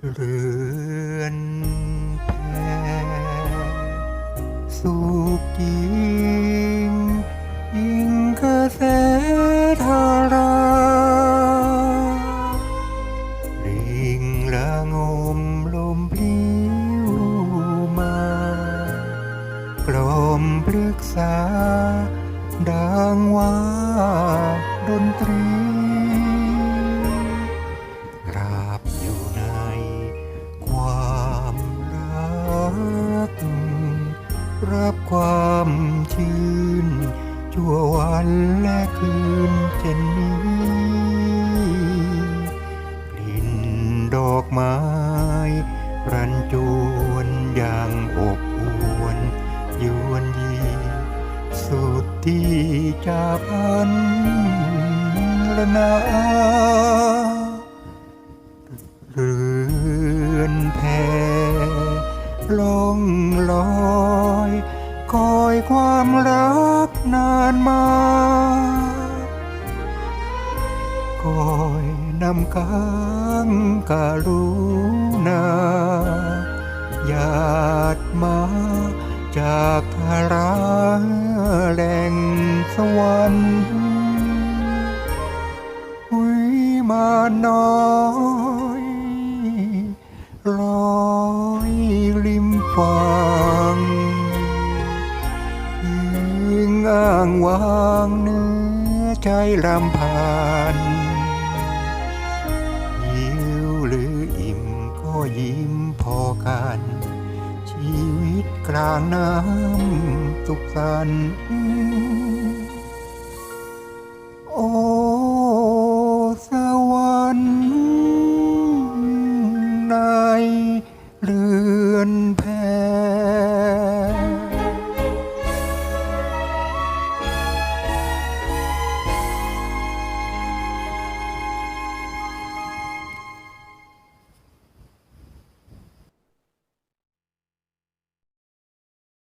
เรือนแพสุกิงยิงกระแสธาราลิงละงมลมพลิวมากลมปรึกษาดังว่าดนตรี รับความชื่นชั่ววันและคืนเช่นนี้ กลิ่นดอกไม้ รันจวนอย่างอบอวนยวนยี สุดที่จะพันละนาเรือนแพ ลงลอยคอยความรักนานมาคอยนำค้างการุณาญาติมาจากทาราแหล่งสวรรค์วิมานน้อย ฟังยิงอ้างวางเนื้อใจลำพันหิวหรืออิ่มก็ยิ้มพอกัน ชีวิตกลางน้ำสุขสันต์